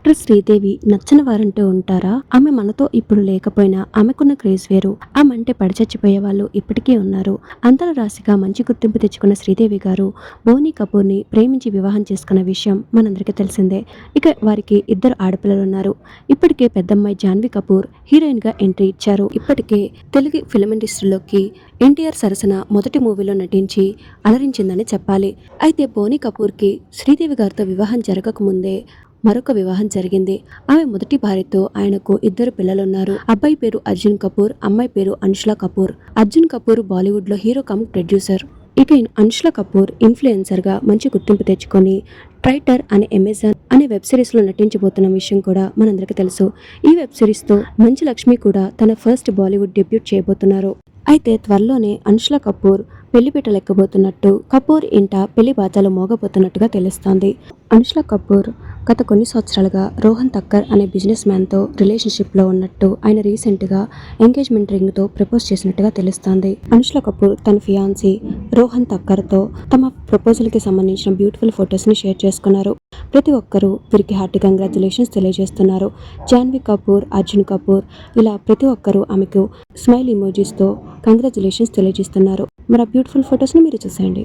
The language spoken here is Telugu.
యాక్టర్ శ్రీదేవి నచ్చని వారంటూ ఉంటారా? ఆమె మనతో ఇప్పుడు లేకపోయినా ఆమెకున్న క్రేజ్ వేరు. ఆమె అంటే పడిచచ్చిపోయే వాళ్ళు ఇప్పటికీ ఉన్నారు. అంతరరాశిగా మంచి గుర్తింపు తెచ్చుకున్న శ్రీదేవి గారు బోనీ కపూర్ని ప్రేమించి వివాహం చేసుకున్న విషయం మనందరికీ తెలిసిందే. ఇక వారికి ఇద్దరు ఆడపిల్లలు ఉన్నారు. ఇప్పటికే పెద్దమ్మాయి జాన్వీ కపూర్ హీరోయిన్గా ఎంట్రీ ఇచ్చారు. ఇప్పటికే తెలుగు ఫిల్మ్ ఇండస్ట్రీలోకి ఎన్టీఆర్ సరసన మొదటి మూవీలో నటించి అలరించిందని చెప్పాలి. అయితే బోనీ కపూర్కి శ్రీదేవి గారితో వివాహం జరగకముందే మరొక వివాహం జరిగింది. ఆమె మొదటి భార్యతో ఆయనకు ఇద్దరు పిల్లలున్నారు. అబ్బాయి పేరు అర్జున్ కపూర్ అమ్మాయి పేరు అనుష్లా కపూర్. అర్జున్ కపూర్ బాలీవుడ్లో హీరో కమ్ ప్రొడ్యూసర్. ఇక అనుష్లా అనుష్ల కపూర్ ఇన్ఫ్లుయెన్సర్గా మంచి గుర్తింపు తెచ్చుకొని ట్రైటర్ అనే అమెజాన్ అనే వెబ్ సిరీస్లో నటించబోతున్న విషయం కూడా మనందరికీ తెలుసు. ఈ వెబ్ సిరీస్తో మంచి లక్ష్మి కూడా తన ఫస్ట్ బాలీవుడ్ డెబ్యూట్ చేయబోతున్నారు. అయితే త్వరలోనే అనుష్ల కపూర్ పెళ్ళిపీట లెక్కబోతున్నట్టు కపూర్ ఇంట పెళ్ళి బాధ్యాలు మోగబోతున్నట్టుగా తెలుస్తోంది. అనుష్ల కపూర్ గత కొన్ని సంవత్సరాలుగా రోహన్ తక్కర్ అనే బిజినెస్ మ్యాన్తో రిలేషన్షిప్లో ఉన్నట్టు ఆయన రీసెంట్గా ఎంగేజ్మెంట్ రింగ్తో ప్రపోజ్ చేసినట్టుగా తెలుస్తోంది. అనుష్ల కపూర్ తన ఫియాన్సీ రోహన్ తక్కర్తో తమ ప్రపోజల్కి సంబంధించిన బ్యూటిఫుల్ ఫొటోస్ని షేర్ చేసుకున్నారు. ప్రతి ఒక్కరూ వీరికి హార్టీ కంగ్రాచులేషన్స్ తెలియజేస్తున్నారు. జాన్వీ కపూర్ అర్జున్ కపూర్ ఇలా ప్రతి ఒక్కరూ ఆమెకు స్మైల్ ఇమోజీస్తో కంగ్రాచులేషన్స్ తెలియజేస్తున్నారు. మరి ఆ బ్యూటిఫుల్ ఫొటోస్ని మీరు చూసేయండి.